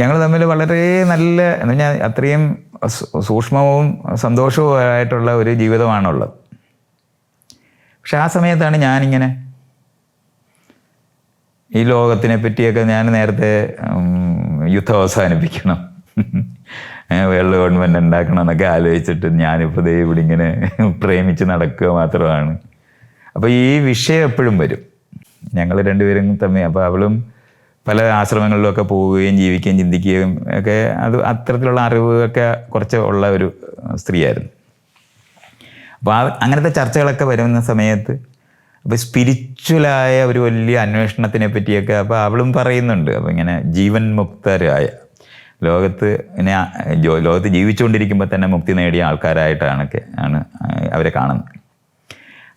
ഞങ്ങൾ തമ്മിൽ വളരെ നല്ല എന്ന് പറഞ്ഞാൽ അത്രയും സൂക്ഷ്മവും സന്തോഷവും ആയിട്ടുള്ള ഒരു ജീവിതമാണുള്ളത്. പക്ഷെ ആ സമയത്താണ് ഞാനിങ്ങനെ ഈ ലോകത്തിനെ പറ്റിയൊക്കെ ഞാൻ നേരത്തെ യുദ്ധം അവസാനിപ്പിക്കണം. വേൾഡ് ഗവൺമെന്റ് ഉണ്ടാക്കണം എന്നൊക്കെ ആലോചിച്ചിട്ട് ഞാനിപ്പോൾ ദേ ഇവിടെ ഇങ്ങനെ പ്രേമിച്ച് നടക്കുക മാത്രമാണ്. അപ്പോൾ ഈ വിഷയം എപ്പോഴും വരും. ഞങ്ങൾ രണ്ടുപേരും തമ്മിൽ അപ്പോൾ അവളും പല ആശ്രമങ്ങളിലൊക്കെ പോവുകയും ജീവിക്കുകയും ചിന്തിക്കുകയും ഒക്കെ അത് അത്തരത്തിലുള്ള അറിവൊക്കെ കുറച്ച് ഉള്ള ഒരു സ്ത്രീയായിരുന്നു. അപ്പോൾ ആ അങ്ങനത്തെ ചർച്ചകളൊക്കെ വരുന്ന സമയത്ത് അപ്പോൾ സ്പിരിച്വലായ ഒരു വലിയ അന്വേഷണത്തിനെ പറ്റിയൊക്കെ അപ്പോൾ അവളും പറയുന്നുണ്ട്. അപ്പോൾ ഇങ്ങനെ ജീവൻ മുക്തരായ ലോകത്ത് ലോകത്ത് ജീവിച്ചുകൊണ്ടിരിക്കുമ്പോൾ തന്നെ മുക്തി നേടിയ ആൾക്കാരായിട്ടാണൊക്കെ ആണ് അവരെ കാണുന്നത്.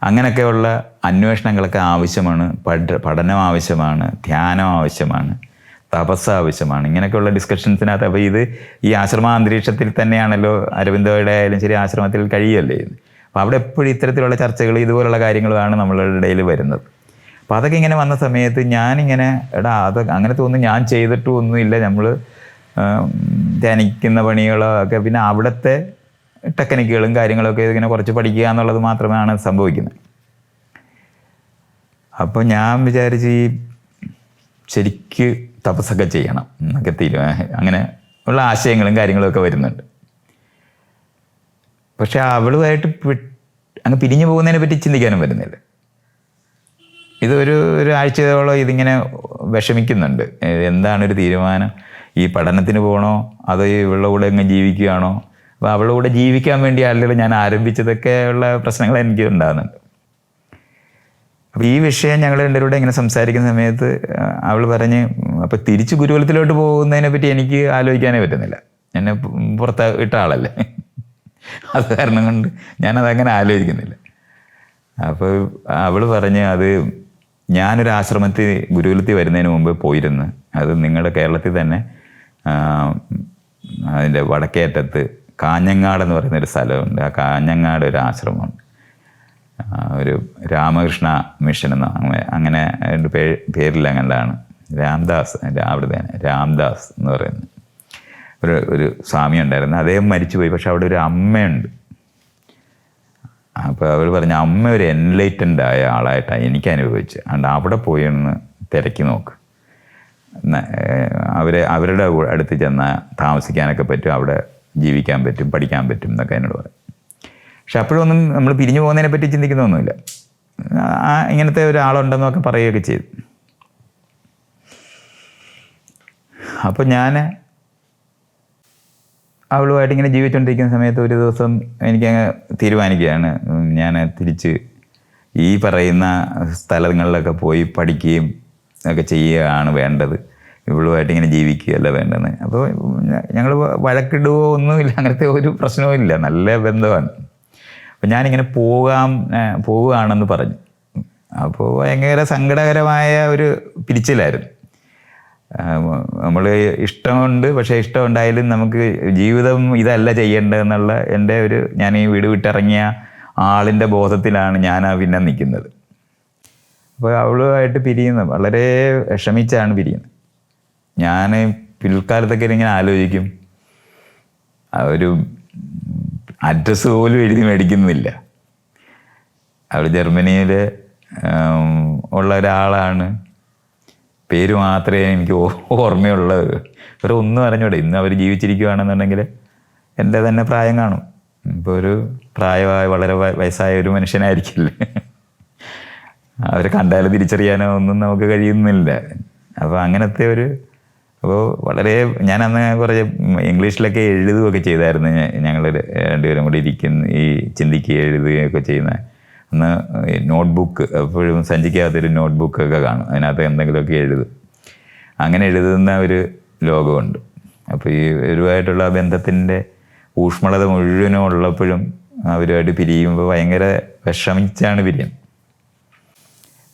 അങ്ങനെയൊക്കെയുള്ള അന്വേഷണങ്ങളൊക്കെ ആവശ്യമാണ്. പഠ പഠനം ആവശ്യമാണ്. ധ്യാനം ആവശ്യമാണ്. തപസ് ആവശ്യമാണ്. ഇങ്ങനെയൊക്കെയുള്ള ഡിസ്കഷൻസിനകത്ത് അപ്പോൾ ഇത് ഈ ആശ്രമ അന്തരീക്ഷത്തിൽ തന്നെയാണല്ലോ അരവിന്ദോയുടെ ആയാലും ശരി ആശ്രമത്തിൽ കഴിയല്ലേ അപ്പോൾ അവിടെ എപ്പോഴും ഇത്തരത്തിലുള്ള ചർച്ചകൾ ഇതുപോലുള്ള കാര്യങ്ങളുമാണ് നമ്മളുടെ ഇടയിൽ വരുന്നത്. അപ്പോൾ അതൊക്കെ ഇങ്ങനെ വന്ന സമയത്ത് ഞാനിങ്ങനെ എടാ അത് അങ്ങനെ തോന്നുന്നു ഞാൻ ചെയ്തിട്ടും ഒന്നുമില്ല നമ്മൾ ധ്യാനിക്കുന്ന പണികളോ ഒക്കെ പിന്നെ അവിടുത്തെ ടെക്നിക്കുകളും കാര്യങ്ങളൊക്കെ ഇങ്ങനെ കുറച്ച് പഠിക്കുക എന്നുള്ളത് മാത്രമാണ് സംഭവിക്കുന്നത്. അപ്പോൾ ഞാൻ വിചാരിച്ച് ഈ ശരിക്ക് തപസ്സൊക്കെ ചെയ്യണം എന്നൊക്കെ തീരുമാനം അങ്ങനെ ഉള്ള ആശയങ്ങളും കാര്യങ്ങളൊക്കെ വരുന്നുണ്ട്. പക്ഷെ അവളുമായിട്ട് അങ്ങ് പിരിഞ്ഞു പോകുന്നതിനെ പറ്റി ചിന്തിക്കാനും വരുന്നില്ല. ഇതൊരു ഒരു ആഴ്ചയോളം ഇതിങ്ങനെ വിഷമിക്കുന്നുണ്ട്. എന്താണ് ഒരു തീരുമാനം? ഈ പഠനത്തിന് പോകണോ അതോ ഇവളുടെ കൂടെ അങ്ങ് ജീവിക്കുകയാണോ? അപ്പോൾ അവളുടെ കൂടെ ജീവിക്കാൻ വേണ്ടി ആളുകൾ ഞാൻ ആരംഭിച്ചതൊക്കെ ഉള്ള പ്രശ്നങ്ങൾ എനിക്ക് ഉണ്ടാകുന്നുണ്ട്. അപ്പോൾ ഈ വിഷയം ഞങ്ങൾ രണ്ടുപേരോട് ഇങ്ങനെ സംസാരിക്കുന്ന സമയത്ത് അവൾ പറഞ്ഞ് അപ്പോൾ തിരിച്ച് ഗുരുകുലത്തിലോട്ട് പോകുന്നതിനെ പറ്റി എനിക്ക് ആലോചിക്കാനേ പറ്റുന്നില്ല. എന്നെ പുറത്ത് ഇട്ട ആളല്ലേ? അത് കാരണം കൊണ്ട് ഞാനതങ്ങനെ ആലോചിക്കുന്നില്ല. അപ്പോൾ അവൾ പറഞ്ഞ് അത് ഞാനൊരു ആശ്രമത്തിൽ ഗുരുകുലത്തിൽ വരുന്നതിന് മുമ്പ് പോയിരുന്നു. അത് നിങ്ങളുടെ കേരളത്തിൽ തന്നെ അതിന്റെ വടക്കേറ്റത്ത് കാഞ്ഞങ്ങാട് എന്ന് പറയുന്ന ഒരു സ്ഥലമുണ്ട്. ആ കാഞ്ഞങ്ങാട് ഒരു ആശ്രമമുണ്ട്. ഒരു രാമകൃഷ്ണ മിഷൻ എന്ന അങ്ങനെ അങ്ങനെ അതിന്റെ പേ പേരിൽ അങ്ങനെയാണ്. രാംദാസ് അവിടുത്തെ രാംദാസ് എന്ന് പറയുന്നത്. ഒരു ഒരു സ്വാമി ഉണ്ടായിരുന്നു. അദ്ദേഹം മരിച്ചുപോയി. പക്ഷെ അവിടെ ഒരു അമ്മയുണ്ട്. അപ്പോൾ അവർ പറഞ്ഞു അമ്മ ഒരു എൻലൈറ്റൻഡ് ആയ ആളായിട്ടാണ് എനിക്ക് അനുഭവിച്ച് അതുകൊണ്ട് അവിടെ പോയി ഒന്ന് തിരക്കി നോക്ക്. അവരെ അവരുടെ അടുത്ത് ചെന്നാൽ താമസിക്കാനൊക്കെ പറ്റും. അവിടെ ജീവിക്കാൻ പറ്റും പഠിക്കാൻ പറ്റും എന്നൊക്കെ എന്നോട് പറയും. പക്ഷെ അപ്പോഴൊന്നും നമ്മൾ പിരിഞ്ഞു പോകുന്നതിനെ പറ്റി ചിന്തിക്കുന്നൊന്നുമില്ല. ആ ഇങ്ങനത്തെ ഒരാളുണ്ടെന്നൊക്കെ പറയുകയൊക്കെ ചെയ്തു. അപ്പോൾ ഞാൻ അവളുമായിട്ട് ഇങ്ങനെ ജീവിച്ചുകൊണ്ടിരിക്കുന്ന സമയത്ത് ഒരു ദിവസം എനിക്കങ്ങ് തീരുമാനിക്കുകയാണ്. ഞാൻ തിരിച്ച് ഈ പറയുന്ന സ്ഥലങ്ങളിലൊക്കെ പോയി പഠിക്കുകയും ഒക്കെ ചെയ്യുകയാണ് വേണ്ടത്. ഇവളുമായിട്ട് ഇങ്ങനെ ജീവിക്കുകയല്ല വേണ്ടെന്ന്. അപ്പോൾ ഞങ്ങൾ വഴക്കിടുകയോ ഒന്നുമില്ല. അങ്ങനത്തെ ഒരു പ്രശ്നവും ഇല്ല. നല്ല ബന്ധമാണ്. അപ്പം ഞാനിങ്ങനെ പോകാം പോവുകയാണെന്ന് പറഞ്ഞു. അപ്പോൾ ഭയങ്കര സങ്കടകരമായ ഒരു പിരിച്ചിലായിരുന്നു. നമ്മൾ ഇഷ്ടമുണ്ട് പക്ഷേ ഇഷ്ടം ഉണ്ടായാലും നമുക്ക് ജീവിതം ഇതല്ല ചെയ്യേണ്ടതെന്നുള്ള എന്റെ ഒരു ഞാൻ ഈ വീട് വിട്ടിറങ്ങിയ ആളിന്റെ ബോധത്തിലാണ് ഞാൻ ആ പിന്നെ നിൽക്കുന്നത്. അപ്പോൾ അവളുമായിട്ട് പിരിയുന്നത്. വളരെ വിഷമിച്ചാണ് പിരിയുന്നത്. ഞാൻ പിൽക്കാലത്തൊക്കെ ഇങ്ങനെ ആലോചിക്കും. ഒരു അഡ്രസ്സ് പോലും എഴുതി മേടിക്കുന്നില്ല. അവർ ജർമ്മനിയിൽ ഉള്ള ഒരാളാണ്. പേര് മാത്രമേ എനിക്ക് ഓർമ്മയുള്ളത് ഒരു ഒന്നും അറിഞ്ഞൂടെ. ഇന്ന് അവർ ജീവിച്ചിരിക്കുകയാണെന്നുണ്ടെങ്കിൽ എന്റെ തന്നെ പ്രായം കാണും. ഇപ്പോൾ ഒരു പ്രായമായ വളരെ വയസ്സായ ഒരു മനുഷ്യനായിരിക്കില്ലേ? അവരെ കണ്ടാലും തിരിച്ചറിയാനോ ഒന്നും നമുക്ക് കഴിയുന്നില്ല. അപ്പോൾ അങ്ങനത്തെ ഒരു അപ്പോൾ വളരെ ഞാൻ അന്ന് കുറച്ച് ഇംഗ്ലീഷിലൊക്കെ എഴുതുകയൊക്കെ ചെയ്തായിരുന്നു ഞങ്ങൾ രണ്ടുപേരും കൂടി ഇരിക്കുന്ന ഈ ചിന്തിക്കുക എഴുതുകയൊക്കെ ചെയ്യുന്ന. അന്ന് നോട്ട്ബുക്ക് എപ്പോഴും സഞ്ചിക്കാത്തൊരു നോട്ട്ബുക്കൊക്കെ കാണും. അതിനകത്ത് എന്തെങ്കിലുമൊക്കെ എഴുതും. അങ്ങനെ എഴുതുന്ന ഒരു ലോകമുണ്ട്. അപ്പോൾ ഈ ഇവരുമായിട്ടുള്ള ബന്ധത്തിന്റെ ഊഷ്മളത മുഴുവനും ഉള്ളപ്പോഴും അവരുമായിട്ട് പിരിയുമ്പോൾ ഭയങ്കര വിഷമിച്ചാണ് പിരിയുന്നത്.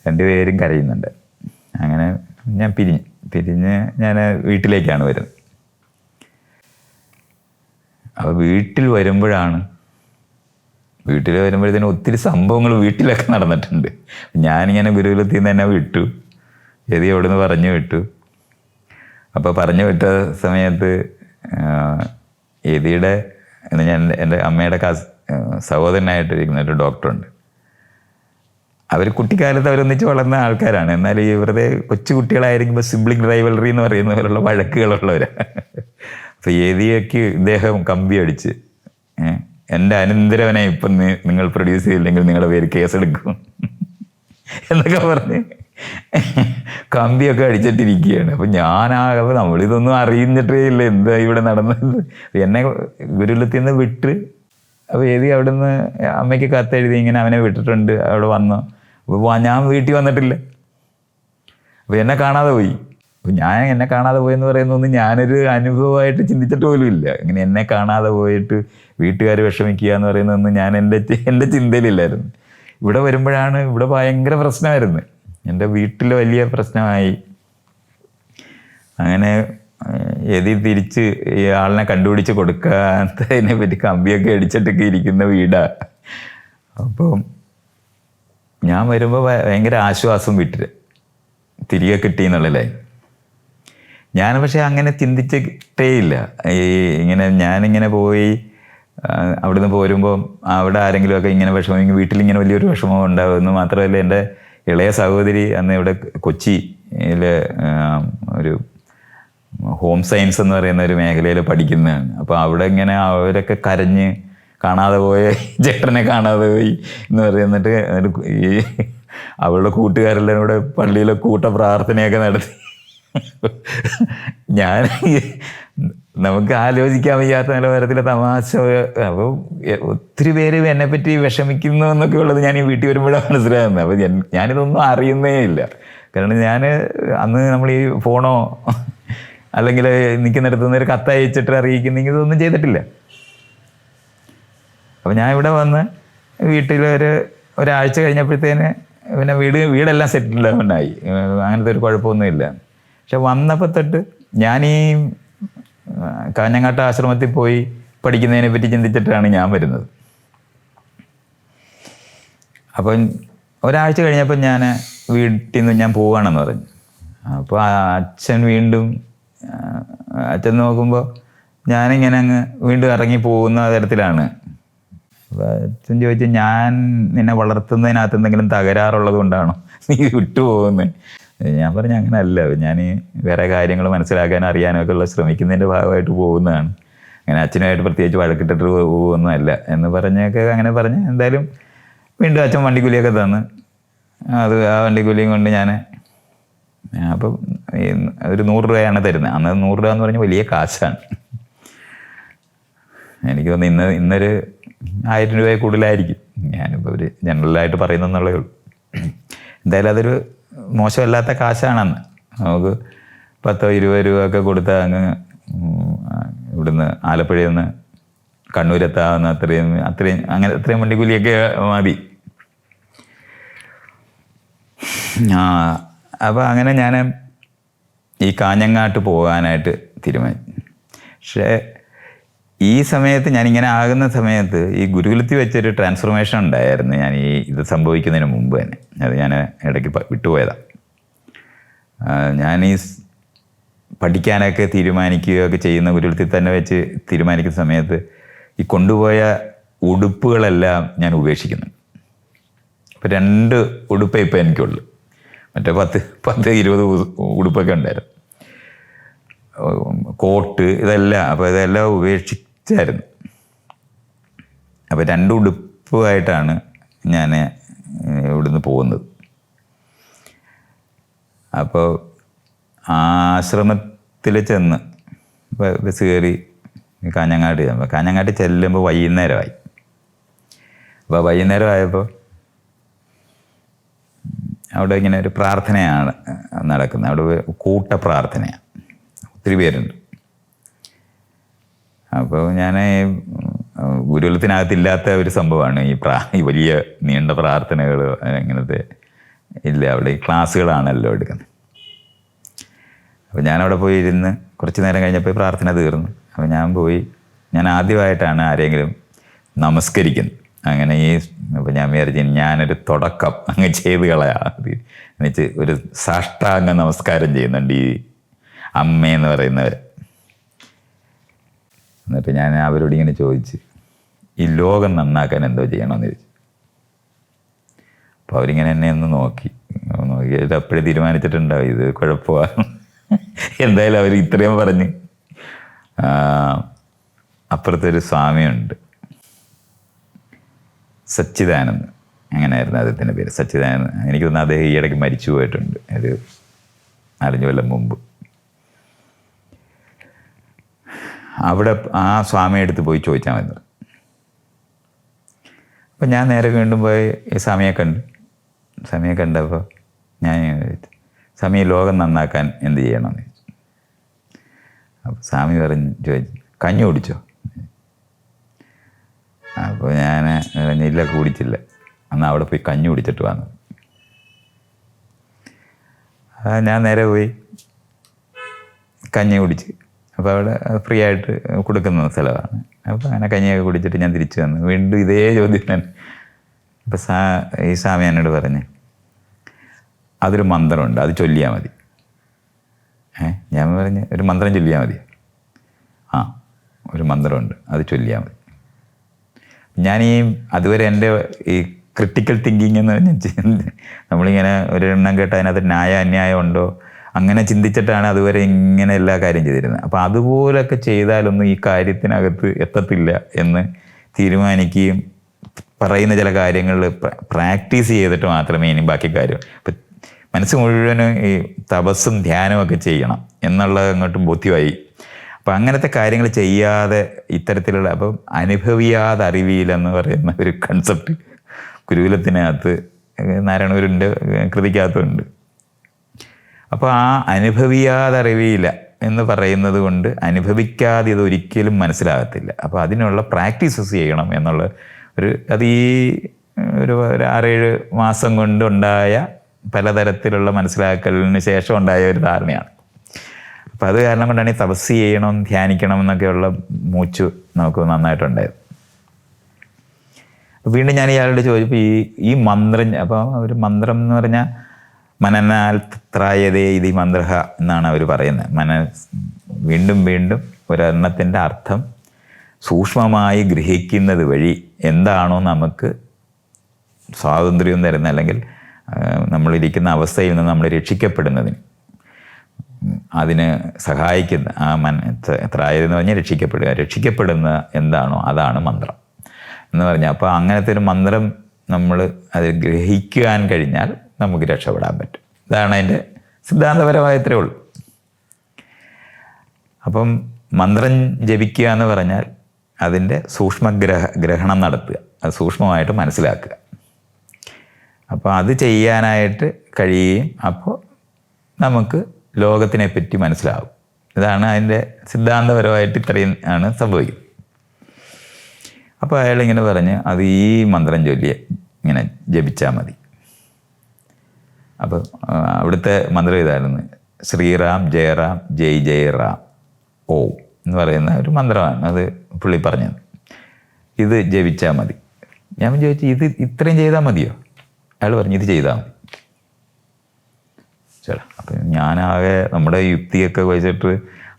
രണ്ടുപേരും കരയുന്നുണ്ട്. അങ്ങനെ ഞാൻ പിരിഞ്ഞു. പിരിഞ്ഞ് ഞാൻ വീട്ടിലേക്കാണ് വരുന്നത്. അപ്പോൾ വീട്ടിൽ വരുമ്പോഴാണ് വീട്ടിൽ വരുമ്പോഴത്തേനും ഒത്തിരി സംഭവങ്ങൾ വീട്ടിലൊക്കെ നടന്നിട്ടുണ്ട്. ഞാനിങ്ങനെ ഗുരുകുലത്തിൽ നിന്ന് തന്നെ വിട്ടു. എതി അവിടെ നിന്ന് പറഞ്ഞു വിട്ടു. അപ്പോൾ പറഞ്ഞു വിട്ട സമയത്ത് എതിയുടെ ഞാൻ എന്റെ അമ്മയുടെ കാ സഹോദരനായിട്ടിരിക്കുന്ന ഒരു ഡോക്ടറുണ്ട്. അവർ കുട്ടിക്കാലത്ത് അവരൊന്നിച്ച് വളർന്ന ആൾക്കാരാണ്. എന്നാൽ ഈ വെറുതെ കൊച്ചു കുട്ടികളായിരിക്കുമ്പോൾ സിബ്ലിംഗ് ഡ്രൈവലറി എന്ന് പറയുന്ന പോലുള്ള വഴക്കുകളുള്ളവരാണ് അപ്പോൾ ഏതിയൊക്കെ ഇദ്ദേഹം കമ്പി അടിച്ച് എന്റെ അനന്തരവനെ ഇപ്പം നിങ്ങൾ പ്രൊഡ്യൂസ് ചെയ്തില്ലെങ്കിൽ നിങ്ങളുടെ പേര് കേസെടുക്കും. എന്നൊക്കെ പറഞ്ഞ് കമ്പിയൊക്കെ അടിച്ചിട്ടിരിക്കുകയാണ്. അപ്പം ഞാനാകെ നമ്മളിതൊന്നും അറിയുന്നിട്ടേ ഇല്ല. എന്താ ഇവിടെ നടന്നത്? എന്നെ ഗുരുലത്തിൽ നിന്ന് വിട്ട് അപ്പോൾ ഏതി അവിടുന്ന് അമ്മയ്ക്ക് കത്തെഴുതി ഇങ്ങനെ അവനെ വിട്ടിട്ടുണ്ട് അവിടെ വന്നു. അപ്പോൾ ഞാൻ വീട്ടിൽ വന്നിട്ടില്ല. അപ്പോൾ എന്നെ കാണാതെ പോയി. അപ്പോൾ ഞാൻ എന്നെ കാണാതെ പോയെന്ന് പറയുന്നൊന്നും ഞാനൊരു അനുഭവമായിട്ട് ചിന്തിച്ചിട്ട് പോലും ഇല്ല. ഇങ്ങനെ എന്നെ കാണാതെ പോയിട്ട് വീട്ടുകാർ വിഷമിക്കുക എന്ന് പറയുന്നതൊന്നും ഞാൻ എന്റെ എന്റെ ചിന്തയിലില്ലായിരുന്നു. ഇവിടെ വരുമ്പോഴാണ് ഇവിടെ ഭയങ്കര പ്രശ്നമായിരുന്നു. എന്റെ വീട്ടിൽ വലിയ പ്രശ്നമായി. അങ്ങനെ എതി തിരിച്ച് ആളിനെ കണ്ടുപിടിച്ച് കൊടുക്കാത്തതിനെ പറ്റി കമ്പിയൊക്കെ അടിച്ചിട്ടൊക്കെ ഇരിക്കുന്ന വീടാ. അപ്പം ഞാൻ വരുമ്പോൾ ഭയങ്കര ആശ്വാസം വീട്ടിൽ തിരികെ കിട്ടി എന്നുള്ളതല്ലേ ഞാൻ പക്ഷെ അങ്ങനെ ചിന്തിച്ചിട്ടേ ഇല്ല. ഈ ഇങ്ങനെ ഞാനിങ്ങനെ പോയി അവിടുന്ന് പോരുമ്പോൾ അവിടെ ആരെങ്കിലുമൊക്കെ ഇങ്ങനെ വിഷമം വീട്ടിൽ ഇങ്ങനെ വലിയൊരു വിഷമം ഉണ്ടാകുമെന്ന് മാത്രമല്ല എന്റെ ഇളയ സഹോദരി അന്ന് ഇവിടെ കൊച്ചിയിൽ ഒരു ഹോം സയൻസ് എന്ന് പറയുന്ന ഒരു മേഖലയിൽ പഠിക്കുന്നതാണ്. അപ്പോൾ അവിടെ ഇങ്ങനെ അവരൊക്കെ കരഞ്ഞ് കാണാതെ പോയ ചേട്ടനെ കാണാതെ പോയി എന്ന് പറയുന്നിട്ട് ഈ അവളുടെ കൂട്ടുകാരെല്ലാം കൂടെ പള്ളിയിലെ കൂട്ട പ്രാർത്ഥനയൊക്കെ നടത്തി. ഞാൻ നമുക്ക് ആലോചിക്കാൻ വയ്യാത്ത നിലവാരത്തിലെ തമാശ. അപ്പോൾ ഒത്തിരി പേര് എന്നെ പറ്റി വിഷമിക്കുന്നു എന്നൊക്കെ ഉള്ളത് ഞാൻ ഈ വീട്ടിൽ വരുമ്പോഴാണ് മനസ്സിലാകുന്നത്. അപ്പോൾ ഞാനിതൊന്നും അറിയുന്നേ ഇല്ല. കാരണം ഞാൻ അന്ന് നമ്മൾ ഈ ഫോണോ അല്ലെങ്കിൽ നിൽക്കുന്നിടത്തു നിന്ന് ഒരു കത്ത് അയച്ചിട്ട് അറിയിക്കുന്നെങ്കിൽ ഇതൊന്നും ചെയ്തിട്ടില്ല. അപ്പോൾ ഞാൻ ഇവിടെ വന്ന് വീട്ടിൽ ഒരു ഒരാഴ്ച കഴിഞ്ഞപ്പോഴത്തേന് പിന്നെ വീട് വീടെല്ലാം സെറ്റിൽഡ് ആയി അങ്ങനത്തെ ഒരു കുഴപ്പമൊന്നുമില്ല. പക്ഷെ വന്നപ്പോൾ തൊട്ട് ഞാൻ ഈ കാഞ്ഞങ്ങാട്ട് ആശ്രമത്തിൽ പോയി പഠിക്കുന്നതിനെ പറ്റി ചിന്തിച്ചിട്ടാണ് ഞാൻ വരുന്നത്. അപ്പം ഒരാഴ്ച കഴിഞ്ഞപ്പോൾ ഞാൻ വീട്ടിൽ നിന്ന് ഞാൻ പോവുകയാണെന്ന് പറഞ്ഞു. അപ്പോൾ അച്ഛൻ വീണ്ടും അച്ഛൻ നോക്കുമ്പോൾ ഞാനിങ്ങനെ അങ്ങ് വീണ്ടും ഇറങ്ങി പോകുന്ന തരത്തിലാണ്. അച്ഛൻ ചോദിച്ചു ഞാൻ നിന്നെ വളർത്തുന്നതിനകത്ത് എന്തെങ്കിലും തകരാറുള്ളത് കൊണ്ടാണോ നീ വിട്ടുപോകുന്നത് ഞാൻ പറഞ്ഞു അങ്ങനെ അല്ല ഞാൻ വേറെ കാര്യങ്ങൾ മനസ്സിലാക്കാനും അറിയാനും ഒക്കെ ഉള്ള ശ്രമിക്കുന്നതിന്റെ ഭാഗമായിട്ട് പോകുന്നതാണ്. അങ്ങനെ അച്ഛനുമായിട്ട് പ്രത്യേകിച്ച് വഴക്കിട്ടിട്ട് പോകുന്നതല്ല. എന്ന് പറഞ്ഞൊക്കെ അങ്ങനെ പറഞ്ഞ് എന്തായാലും വീണ്ടും അച്ഛൻ വണ്ടിക്കൂലിയൊക്കെ തന്ന്. അത് ആ വണ്ടിക്കൂലിയും കൊണ്ട് ഞാൻ അപ്പം ഒരു നൂറ് രൂപയാണ് തരുന്നത്. അന്ന് നൂറ് രൂപ എന്ന് പറഞ്ഞാൽ വലിയ കാശാണ്. എനിക്ക് തോന്നുന്നു ഇന്ന് ഇന്നൊരു ആയിരം രൂപയെ കൂടുതലായിരിക്കും. ഞാനിപ്പോൾ ഒരു ജനറലായിട്ട് പറയുന്നതെന്നുള്ളേ ഉള്ളൂ. എന്തായാലും അതൊരു മോശമല്ലാത്ത കാശാണെന്ന്. നമുക്ക് പത്തോ ഇരുപത് രൂപ ഒക്കെ കൊടുത്താൽ അങ്ങ് ഇവിടുന്ന് ആലപ്പുഴയിൽ നിന്ന് കണ്ണൂരെത്താവുന്ന അത്രയും അത്രയും അങ്ങനെ അത്രയും വണ്ടിക്കൂലിയൊക്കെ മതി. അപ്പോൾ അങ്ങനെ ഞാൻ ഈ കാഞ്ഞങ്ങാട്ട് പോകാനായിട്ട് തീരുമാനിച്ചു പക്ഷേ ഈ സമയത്ത് ഞാനിങ്ങനെ ആകുന്ന സമയത്ത് ഈ ഗുരുകുലത്തിൽ വെച്ചൊരു ട്രാൻസ്ഫോർമേഷൻ ഉണ്ടായിരുന്നു ഞാൻ ഈ ഇത് സംഭവിക്കുന്നതിന് മുമ്പ് തന്നെ. അത് ഞാൻ ഇടയ്ക്ക് വിട്ടുപോയതാണ് ഞാൻ ഈ പഠിക്കാനൊക്കെ തീരുമാനിക്കുകയൊക്കെ ചെയ്യുന്ന ഗുരുകുലത്തിൽ തന്നെ വെച്ച് തീരുമാനിക്കുന്ന സമയത്ത് ഈ കൊണ്ടുപോയ ഉടുപ്പുകളെല്ലാം ഞാൻ ഉപേക്ഷിക്കുന്നു. അപ്പോൾ രണ്ട് ഉടുപ്പേ ഇപ്പം എനിക്കുള്ളൂ. മറ്റേ പത്ത് പത്ത് ഇരുപത് ഉടുപ്പൊക്കെ ഉണ്ടായിരുന്നു. കോട്ട് ഇതെല്ലാം അപ്പോൾ ഇതെല്ലാം ഉപേക്ഷിച്ചായിരുന്നു. അപ്പോൾ രണ്ട് ഉടുപ്പുമായിട്ടാണ് ഞാൻ ഇവിടുന്ന് പോകുന്നത്. അപ്പോൾ ആശ്രമത്തിൽ ചെന്ന് ബസ് കയറി കാഞ്ഞങ്ങാട്ട് ചെല്ലുമ്പോൾ കാഞ്ഞങ്ങാട്ട് ചെല്ലുമ്പോൾ വൈകുന്നേരമായി. അപ്പോൾ വൈകുന്നേരം ആയപ്പോൾ അവിടെ ഇങ്ങനെ ഒരു പ്രാർത്ഥനയാണ് നടക്കുന്നത്. അവിടെ കൂട്ട പ്രാർത്ഥനയാണ് ഒത്തിരി പേരുണ്ട്. അപ്പോൾ ഞാൻ ഗുരുകുലത്തിനകത്തില്ലാത്ത ഒരു സംഭവമാണ് ഈ പ്രാ ഈ വലിയ നീണ്ട പ്രാർത്ഥനകൾ ഇങ്ങനത്തെ ഇല്ല. അവിടെ ഈ ക്ലാസ്സുകളാണല്ലോ എടുക്കുന്നത്. അപ്പോൾ ഞാനവിടെ പോയി ഇരുന്ന് കുറച്ച് നേരം കഴിഞ്ഞപ്പോൾ പ്രാർത്ഥന തീർന്നു. അപ്പോൾ ഞാൻ പോയി ഞാൻ ആദ്യമായിട്ടാണ് ആരെങ്കിലും നമസ്കരിക്കുന്നത്. അങ്ങനെ ഈ ഇപ്പം ഞാൻ വിചാരിച്ചു ഞാനൊരു തുടക്കം അങ്ങ് ചെയ്ത് കളയാം. എന്നുവെച്ച് ഒരു സാഷ്ടാംഗ നമസ്കാരം ചെയ്യുന്നുണ്ട് ഈ അമ്മയെന്ന് പറയുന്നവർ എന്നിട്ട് ഞാൻ അവരോട് ഇങ്ങനെ ചോദിച്ച് ഈ ലോകം നന്നാക്കാൻ എന്തോ ചെയ്യണമെന്ന് ചോദിച്ചു. അപ്പോൾ അവരിങ്ങനെ എന്നെ ഒന്ന് നോക്കി. നോക്കിയിട്ട് അപ്പോഴേ തീരുമാനിച്ചിട്ടുണ്ടാവും ഇത് കുഴപ്പമാണ് എന്തായാലും അവർ ഇത്രയും പറഞ്ഞ്. അപ്പുറത്തൊരു സ്വാമിയുണ്ട്. സച്ചിദാനന്ദ്. അങ്ങനെയായിരുന്നു അദ്ദേഹത്തിന്റെ പേര്? സച്ചിദാനന്ദ്. എനിക്ക് തോന്നുന്നു അദ്ദേഹം ഈ ഇടയ്ക്ക് മരിച്ചു പോയിട്ടുണ്ട്. ഒരു നാലഞ്ച് കൊല്ലം മുമ്പ്. അവിടെ ആ സ്വാമിയെ എടുത്ത് പോയി ചോദിച്ചാൽ മതി. അപ്പം ഞാൻ നേരെ വീണ്ടും പോയി ഈ സ്വാമിയെ കണ്ടു. സ്വാമിയെ കണ്ടപ്പോൾ ഞാൻ സ്വാമി ലോകം നന്നാക്കാൻ എന്ത് ചെയ്യണമെന്ന് ചോദിച്ചു. അപ്പോൾ സ്വാമി പറഞ്ഞ് ചോദിച്ചു കഞ്ഞി കുടിച്ചോ? അപ്പോൾ ഞാൻ പറഞ്ഞു കുടിച്ചില്ല. അന്ന് അവിടെ പോയി കഞ്ഞി കുടിച്ചിട്ട് വന്നു. ഞാൻ നേരെ പോയി കഞ്ഞി കുടിച്ച്. അപ്പോൾ അവിടെ ഫ്രീ ആയിട്ട് കൊടുക്കുന്ന സ്ഥലമാണ്. അപ്പോൾ അങ്ങനെ കഞ്ഞിയൊക്കെ കുടിച്ചിട്ട് ഞാൻ തിരിച്ചു വന്നു. വീണ്ടും ഇതേ ചോദ്യം തന്നെ. അപ്പോൾ സാ ഈ സ്വാമി എന്നോട് പറഞ്ഞ് അതൊരു മന്ത്രമുണ്ട് അത് ചൊല്ലിയാൽ മതി. ഏ ഞാൻ പറഞ്ഞ് ഒരു മന്ത്രം ചൊല്ലിയാൽ മതി. ആ ഒരു മന്ത്രമുണ്ട് അത് ചൊല്ലിയാൽ മതി. ഞാൻ ഈ അതുവരെ എന്റെ ഈ ക്രിട്ടിക്കൽ തിങ്കിങ് എന്ന് പറഞ്ഞ ചി- നമ്മളിങ്ങനെ ഒരു എണ്ണം കേട്ട് അതിനകത്ത് ന്യായ അന്യായം ഉണ്ടോ? അങ്ങനെ ചിന്തിച്ചിട്ടാണ് അതുവരെ ഇങ്ങനെ എല്ലാ കാര്യം ചെയ്തിരുന്നത്. അപ്പോൾ അതുപോലൊക്കെ ചെയ്താലൊന്നും ഈ കാര്യത്തിനകത്ത് എത്തത്തില്ല എന്ന് തീരുമാനിക്കുകയും പറയുന്ന ചില കാര്യങ്ങൾ പ്രാക്ടീസ് ചെയ്തിട്ട് മാത്രമേ ഇനി ബാക്കി കാര്യം. ഇപ്പം മനസ്സ് മുഴുവനും ഈ തപസ്സും ധ്യാനവും ഒക്കെ ചെയ്യണം. എന്നുള്ളത് അങ്ങോട്ട് ബോധ്യമായി. അപ്പം അങ്ങനത്തെ കാര്യങ്ങൾ ചെയ്യാതെ ഇത്തരത്തിലുള്ള അപ്പം അനുഭവിയാതെ അറിവിയില്ലെന്ന് പറയുന്ന ഒരു കൺസെപ്റ്റ് ഗുരുകുലത്തിനകത്ത് നാരായണഗുരുവിന്റെ കൃതിക്കകത്തുണ്ട്. അപ്പോൾ ആ അനുഭവിയാതെ അറിവിയില്ല എന്ന് പറയുന്നത് കൊണ്ട് അനുഭവിക്കാതെ ഇത് ഒരിക്കലും മനസ്സിലാകത്തില്ല. അപ്പോൾ അതിനുള്ള പ്രാക്ടീസസ് ചെയ്യണം എന്നുള്ള ഒരു അത് ഈ ഒരു ആറേഴ് മാസം കൊണ്ടുണ്ടായ പലതരത്തിലുള്ള മനസ്സിലാക്കലിന് ശേഷം ഉണ്ടായ ഒരു ധാരണയാണ്. അപ്പോൾ അത് കാരണം കൊണ്ടാണ് ഈ തപസ് ചെയ്യണം ധ്യാനിക്കണം എന്നൊക്കെയുള്ള മൂച്ചു നമുക്ക് നന്നായിട്ടുണ്ടായത്. വീണ്ടും ഞാൻ ഇയാളോട് ചോദിച്ചപ്പോൾ ഈ ഈ മന്ത്രം അപ്പോൾ ഒരു മന്ത്രം എന്ന് പറഞ്ഞാൽ മനനാൽ ത്രായതേ ഇത് മന്ത്രഹ എന്നാണ് അവർ പറയുന്നത്. മന വീണ്ടും വീണ്ടും ഒരെണ്ണത്തിന്റെ അർത്ഥം സൂക്ഷ്മമായി ഗ്രഹിക്കുന്നത് വഴി എന്താണോ നമുക്ക് സ്വാതന്ത്ര്യം തരുന്ന അല്ലെങ്കിൽ നമ്മളിരിക്കുന്ന അവസ്ഥയിൽ നിന്ന് നമ്മൾ രക്ഷിക്കപ്പെടുന്നതിന്. അതിന് സഹായിക്കുന്ന ആ മൻ ത്രായതെന്ന് പറഞ്ഞാൽ രക്ഷിക്കപ്പെടുക. രക്ഷിക്കപ്പെടുന്ന എന്താണോ അതാണ് മന്ത്രം എന്ന് പറഞ്ഞാൽ അപ്പോൾ അങ്ങനത്തെ ഒരു മന്ത്രം നമ്മൾ അത് ഗ്രഹിക്കാൻ കഴിഞ്ഞാൽ നമുക്ക് രക്ഷപ്പെടാൻ പറ്റും. ഇതാണ് അതിന്റെ സിദ്ധാന്തപരമായ ഇത്രയേ ഉള്ളൂ. അപ്പം മന്ത്രം ജപിക്കുക എന്ന് പറഞ്ഞാൽ അതിന്റെ സൂക്ഷ്മഗ്രഹ ഗ്രഹണം നടത്തുക. അത് സൂക്ഷ്മമായിട്ട് മനസ്സിലാക്കുക. അപ്പോൾ അത് ചെയ്യാനായിട്ട് കഴിയുകയും അപ്പോൾ നമുക്ക് ലോകത്തിനെ പറ്റി മനസ്സിലാവും. ഇതാണ് അതിന്റെ സിദ്ധാന്തപരമായിട്ട് ഇത്രയും ആണ് സംഭവിക്കുന്നത്. അപ്പോൾ അയാൾ ഇങ്ങനെ പറഞ്ഞ് അത് ഈ മന്ത്രം ചൊല്ലി ഇങ്ങനെ ജപിച്ചാൽ മതി. അപ്പോൾ അവിടുത്തെ മന്ത്രം ഇതായിരുന്നു. ശ്രീറാം ജയറാം ജയ് ജയറാം ഓ എന്ന് പറയുന്ന ഒരു മന്ത്രമാണ് അത് പുള്ളി പറഞ്ഞത്. ഇത് ജപിച്ചാൽ മതി. ഞാൻ ചോദിച്ചു ഇത് ഇത്രയും ചെയ്താൽ മതിയോ? അയാൾ പറഞ്ഞു ഇത് ചെയ്താൽ മതി. ചേട്ടാ അപ്പം ഞാനാകെ നമ്മുടെ യുക്തിയൊക്കെ വെച്ചിട്ട്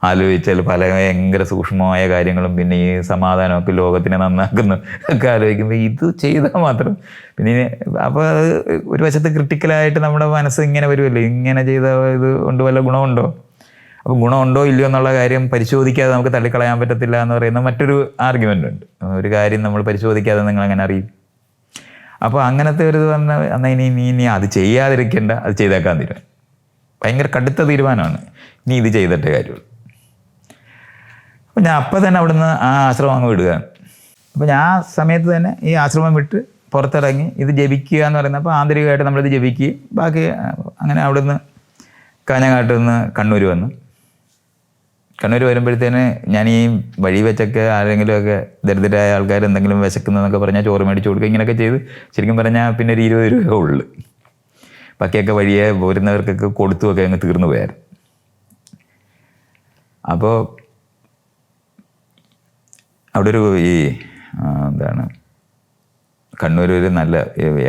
ആലോചിച്ചാൽ പല ഭയങ്കര സൂക്ഷ്മമായ കാര്യങ്ങളും പിന്നെ ഈ സമാധാനമൊക്കെ ലോകത്തിനെ നന്നാക്കുന്ന ഒക്കെ ആലോചിക്കുമ്പോൾ ഇത് ചെയ്താൽ മാത്രം പിന്നെ അപ്പോൾ അത് ഒരു വശത്ത് ക്രിട്ടിക്കലായിട്ട് നമ്മുടെ മനസ്സ് ഇങ്ങനെ വരുമല്ലോ ഇങ്ങനെ ചെയ്ത ഇത് കൊണ്ട് വല്ല ഗുണമുണ്ടോ? അപ്പോൾ ഗുണമുണ്ടോ ഇല്ലയോ എന്നുള്ള കാര്യം പരിശോധിക്കാതെ നമുക്ക് തള്ളിക്കളയാൻ പറ്റത്തില്ല എന്ന് പറയുന്ന മറ്റൊരു ആർഗ്യുമെന്റ് ഉണ്ട്. ഒരു കാര്യം നമ്മൾ പരിശോധിക്കാതെ നിങ്ങൾ അങ്ങനെ അറിയും? അപ്പോൾ അങ്ങനത്തെ ഒരു ഇത് വന്ന എന്നാൽ ഇനി ഇനി അത് ചെയ്യാതിരിക്കേണ്ട അത് ചെയ്തേക്കാൻ തീരുമാനം ഭയങ്കര കടുത്ത തീരുമാനമാണ്. നീ ഇത് ചെയ്തിട്ടേ കാര്യമുള്ളൂ. അപ്പോൾ ഞാൻ അപ്പം തന്നെ അവിടുന്ന് ആ ആശ്രമം അങ്ങ് വിടുകയാണ് അപ്പോൾ ഞാൻ ആ സമയത്ത് തന്നെ ഈ ആശ്രമം വിട്ട് പുറത്തിറങ്ങി ഇത് ജപിക്കുക എന്ന് പറയുന്നത് അപ്പോൾ ആന്തരികമായിട്ട് നമ്മളിത് ജപിക്കുകയും ബാക്കി അങ്ങനെ അവിടുന്ന് കാഞ്ഞങ്ങാട്ട് നിന്ന് കണ്ണൂർ വന്നു. കണ്ണൂർ വരുമ്പോഴത്തേന് ഞാൻ ഈ വഴി വെച്ചൊക്കെ ആരെങ്കിലുമൊക്കെ ദരിദ്രരായ ആൾക്കാർ എന്തെങ്കിലും വിശക്കുന്നതെന്നൊക്കെ പറഞ്ഞാൽ ചോറ് മേടിച്ച് കൊടുക്കുക ഇങ്ങനെയൊക്കെ ചെയ്ത് ശരിക്കും പറഞ്ഞാൽ പിന്നെ ഒരു ഇരുപത് രൂപ ഉള്ളു. ബാക്കിയൊക്കെ വഴിയെ പോരുന്നവർക്കൊക്കെ കൊടുത്തുമൊക്കെ അങ്ങ് തീർന്നു പോയായിരുന്നു. അപ്പോൾ അവിടെ ഒരു ഈ എന്താണ് കണ്ണൂർ ഒരു നല്ല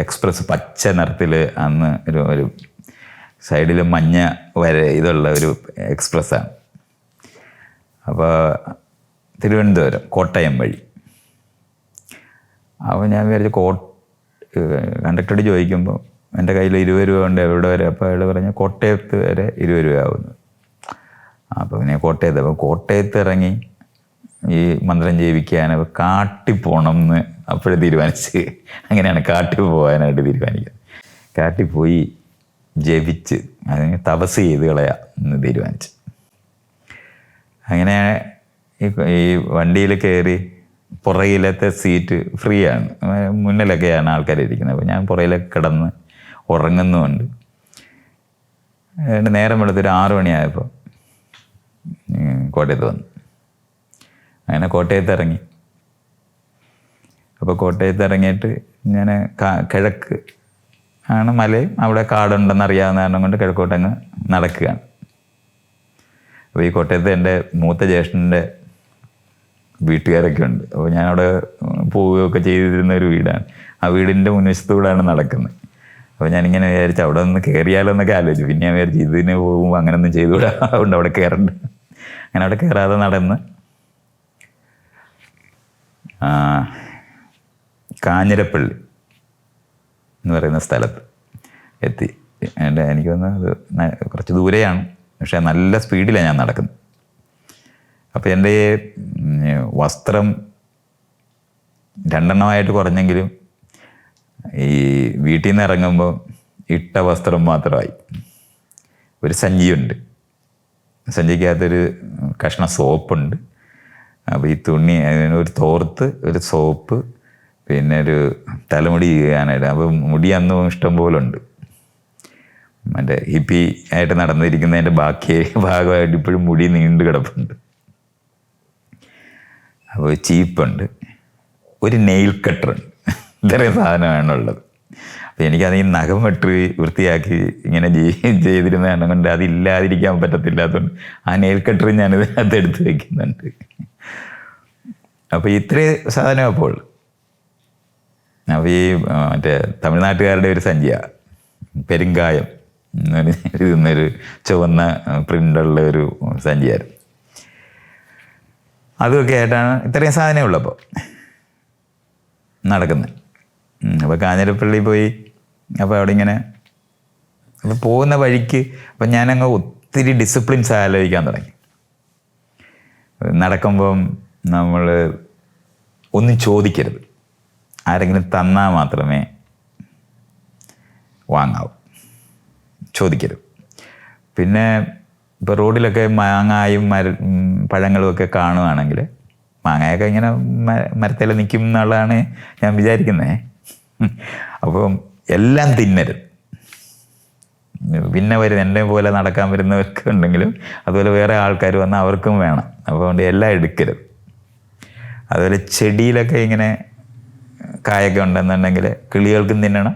എക്സ്പ്രസ് പച്ച നിറത്തിൽ അന്ന് ഒരു ഒരു സൈഡിൽ മഞ്ഞ വരെ ഇതുള്ള ഒരു എക്സ്പ്രസ്സാണ്. അപ്പോൾ തിരുവനന്തപുരം കോട്ടയം വഴി. അപ്പോൾ ഞാൻ വിചാരിച്ചു കോ കണ്ടക്ടറോട് ചോദിക്കുമ്പോൾ എന്റെ കയ്യിൽ ഇരുപത് രൂപ ഉണ്ട് എവിടെ വരെ? അപ്പോൾ അയാൾ പറഞ്ഞു കോട്ടയത്ത് വരെ ഇരുപത് രൂപ ആവുന്നു. അപ്പോൾ പിന്നെ കോട്ടയത്ത് അപ്പോൾ കോട്ടയത്ത് ഇറങ്ങി ഈ മന്ത്രം ജീവിക്കാൻ കാട്ടിൽ പോകണം എന്ന് അപ്പോഴേ തീരുമാനിച്ച്. അങ്ങനെയാണ് കാട്ടി പോകാനായിട്ട് തീരുമാനിക്കുന്നത്. കാട്ടിൽ പോയി ജപിച്ച് അതിന് തപസ് ചെയ്ത് കളയാം എന്ന് തീരുമാനിച്ചു. അങ്ങനെ ഈ ഈ വണ്ടിയിൽ കയറി പുറകിലത്തെ സീറ്റ് ഫ്രീ ആണ് മുന്നിലൊക്കെയാണ് ആൾക്കാർ ഇരിക്കുന്നത് അപ്പോൾ ഞാൻ പുറകിലൊക്കെ കിടന്ന് ഉറങ്ങുന്നുമുണ്ട്. എന്റെ നേരം വെളുത്തൊരു ആറു മണിയായപ്പോൾ കോട്ടയത്ത് വന്നു. അങ്ങനെ കോട്ടയത്ത് ഇറങ്ങി. അപ്പോൾ കോട്ടയത്ത് ഇറങ്ങിയിട്ട് ഞാൻ കിഴക്ക് ആണ് മലയും അവിടെ കാടുണ്ടെന്ന് അറിയാവുന്ന കാരണം കൊണ്ട് കിഴക്കോട്ടങ്ങ് നടക്കുകയാണ്. അപ്പോൾ ഈ കോട്ടയത്ത് എന്റെ മൂത്ത ജ്യേഷ്ഠന്റെ വീട്ടുകാരൊക്കെ ഉണ്ട്. അപ്പോൾ ഞാനവിടെ പോവുകയൊക്കെ ചെയ്തിരുന്ന ഒരു വീടാണ്. ആ വീടിന്റെ മുൻവശത്തൂടെയാണ് നടക്കുന്നത്. അപ്പോൾ ഞാനിങ്ങനെ വിചാരിച്ചു അവിടെ ഒന്ന് കയറിയാലോ എന്നൊക്കെ ആലോചിച്ചു. പിന്നെ ഞാൻ വിചാരിച്ചു ഇതിന് പോകുമ്പോൾ അങ്ങനെയൊന്നും ചെയ്തുകൂടാ. അതുകൊണ്ട് അവിടെ കയറണ്ട അങ്ങനെ അവിടെ കയറാതെ നടന്ന്. കാഞ്ഞിരപ്പള്ളി എന്ന് പറയുന്ന സ്ഥലത്ത് എത്തി. എനിക്ക് തോന്നുന്നത് കുറച്ച് ദൂരെയാണ്. പക്ഷേ നല്ല സ്പീഡിലാണ് ഞാൻ നടക്കുന്നത്. അപ്പോൾ എന്റെ വസ്ത്രം രണ്ടെണ്ണമായിട്ട് കുറഞ്ഞെങ്കിലും ഈ വീട്ടിൽ നിന്ന് ഇറങ്ങുമ്പോൾ ഇട്ട വസ്ത്രം മാത്രമായി. ഒരു സഞ്ചിയുണ്ട്. സഞ്ചിക്കകത്തൊരു കഷ്ണം സോപ്പുണ്ട്. അപ്പോൾ ഈ തുണി ഒരു തോർത്ത് ഒരു സോപ്പ് പിന്നെ ഒരു തലമുടി ചെയ്യാനായിട്ട്. അപ്പോൾ മുടി അന്നും ഇഷ്ടം പോലെ ഉണ്ട് മറ്റേ ഹിപ്പി ആയിട്ട് നടന്നിരിക്കുന്നതിന്റെ ബാക്കി ഭാഗമായിട്ട് ഇപ്പോഴും മുടി നീണ്ടു കിടപ്പുണ്ട്. അപ്പോൾ ചീപ്പുണ്ട്. ഒരു നെയിൽ കട്ടറുണ്ട്. ഇത്രയും സാധനമാണ് ഉള്ളത് അപ്പോൾ എനിക്കത് ഈ നഖം വെട്ട് വൃത്തിയാക്കി ഇങ്ങനെ ജീ ചെയ്തിരുന്ന കൊണ്ട് അതില്ലാതിരിക്കാൻ പറ്റത്തില്ലാത്തതുകൊണ്ട് ആ നെയിൽ കട്ടർ ഞാൻ ഇതിനകത്ത് എടുത്ത് വയ്ക്കുന്നുണ്ട് അപ്പോൾ ഇത്രയും സാധനം അപ്പോൾ. അപ്പോൾ ഈ മറ്റേ തമിഴ്നാട്ടുകാരുടെ ഒരു സഞ്ചിയ. പെരുങ്കായം എന്നൊരു ചുവന്ന പ്രിന്റുള്ള ഒരു സഞ്ചിയായിരുന്നു. അതുമൊക്കെ ആയിട്ടാണ് ഇത്രയും സാധനമുള്ളപ്പോൾ നടക്കുന്നത് അപ്പോൾ കാഞ്ഞിരപ്പള്ളി പോയി. അപ്പോൾ അവിടെ ഇങ്ങനെ അപ്പോൾ പോകുന്ന വഴിക്ക് അപ്പം ഞാനങ്ങ് ഒത്തിരി ഡിസിപ്ലിൻസ് ആലോചിക്കാൻ തുടങ്ങി. നടക്കുമ്പം നമ്മൾ ഒന്നും ചോദിക്കരുത്. ആരെങ്കിലും തന്നാൽ മാത്രമേ വാങ്ങാവൂ. ചോദിക്കരുത്. പിന്നെ ഇപ്പോൾ റോഡിലൊക്കെ മാങ്ങായും മര പഴങ്ങളും ഒക്കെ കാണുകയാണെങ്കിൽ മാങ്ങയൊക്കെ ഇങ്ങനെ മരത്തിൽ നിൽക്കും എന്നുള്ളതാണ് ഞാൻ വിചാരിക്കുന്നത് അപ്പം എല്ലാം തിന്നരുത്. പിന്നെ വരും എന്നെ പോലെ നടക്കാൻ വരുന്നവർക്ക് ഉണ്ടെങ്കിലും അതുപോലെ വേറെ ആൾക്കാർ വന്നാൽ അവർക്കും വേണം. അതുകൊണ്ട് എല്ലാം എടുക്കരുത്. അതുപോലെ ചെടിയിലൊക്കെ ഇങ്ങനെ കായൊക്കെ ഉണ്ടെന്നുണ്ടെങ്കിൽ കിളികൾക്കും തിന്നണം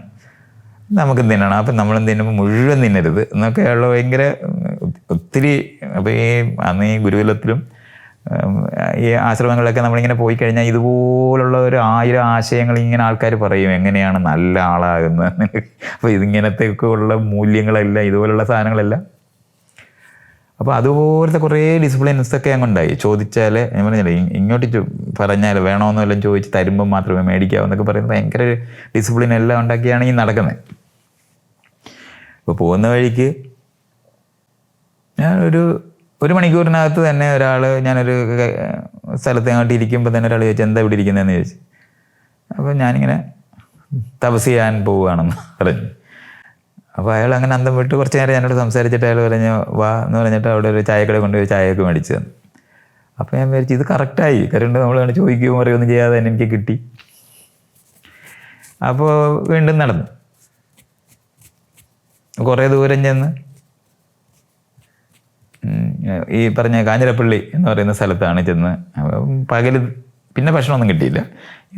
നമുക്കും തിന്നണം. അപ്പം നമ്മളും തിന്നുമ്പോൾ മുഴുവൻ തിന്നരുത്. എന്നൊക്കെയുള്ള ഭയങ്കര ഒത്തിരി അപ്പോൾ ഈ അന്ന് ഈ ഗുരുകുലത്തിലും ഈ ആശ്രമങ്ങളിലൊക്കെ നമ്മളിങ്ങനെ പോയി കഴിഞ്ഞാൽ ഇതുപോലുള്ള ഒരു ആയിരം ആശയങ്ങൾ ഇങ്ങനെ ആൾക്കാർ പറയും എങ്ങനെയാണ് നല്ല ആളാകുന്നത് അപ്പോൾ ഇതിങ്ങനത്തെയൊക്കെ ഉള്ള മൂല്യങ്ങളെല്ലാം ഇതുപോലുള്ള സാധനങ്ങളെല്ലാം. അപ്പോൾ അതുപോലത്തെ കുറേ ഡിസിപ്ലിൻസ് ഒക്കെ അങ്ങുണ്ടായി. ചോദിച്ചാൽ ഞാൻ പറഞ്ഞില്ല ഇങ്ങോട്ട് പറഞ്ഞാൽ വേണമെന്നോ വല്ലതും ചോദിച്ച് തരുമ്പോൾ മാത്രമേ മേടിക്കാവൂ എന്നൊക്കെ പറയുന്നത് ഭയങ്കര ഡിസിപ്ലിൻ എല്ലാം ഉണ്ടാക്കിയാണ് ഈ നടക്കുന്നത് അപ്പോൾ പോകുന്ന വഴിക്ക് ഞാനൊരു ഒരു മണിക്കൂറിനകത്ത് തന്നെ ഒരാൾ ഞാനൊരു സ്ഥലത്ത് അങ്ങോട്ട് ഇരിക്കുമ്പോൾ തന്നെ ഒരാൾ ചോദിച്ചു എന്താ ഇവിടെ ഇരിക്കുന്നതെന്ന് ചോദിച്ചു. അപ്പോൾ ഞാനിങ്ങനെ തപസ് ചെയ്യാൻ പോവുകയാണെന്ന് പറഞ്ഞു. അപ്പോൾ അയാൾ അങ്ങനെ അന്തം വിട്ട് കുറച്ച് നേരം എന്നോട് സംസാരിച്ചിട്ട് അയാൾ പറഞ്ഞു വാ എന്ന് പറഞ്ഞിട്ട് അവിടെ ഒരു ചായക്കട കൊണ്ടുപോയി ചായയൊക്കെ മേടിച്ചു തന്നു. അപ്പോൾ ഞാൻ വിചാരിച്ചു ഇത് കറക്റ്റായി കരണ്ട് നമ്മൾ അങ്ങനെ ചോദിക്കുകയും പറയുകയൊന്നും ചെയ്യാതെ തന്നെ എനിക്ക് കിട്ടി. അപ്പോൾ വീണ്ടും നടന്നു. കുറേ ദൂരം ചെന്ന് ഈ പറഞ്ഞ കാഞ്ഞിരപ്പള്ളി എന്ന് പറയുന്ന സ്ഥലത്താണ് ചെന്ന്. പകൽ പിന്നെ ഭക്ഷണമൊന്നും കിട്ടിയില്ല.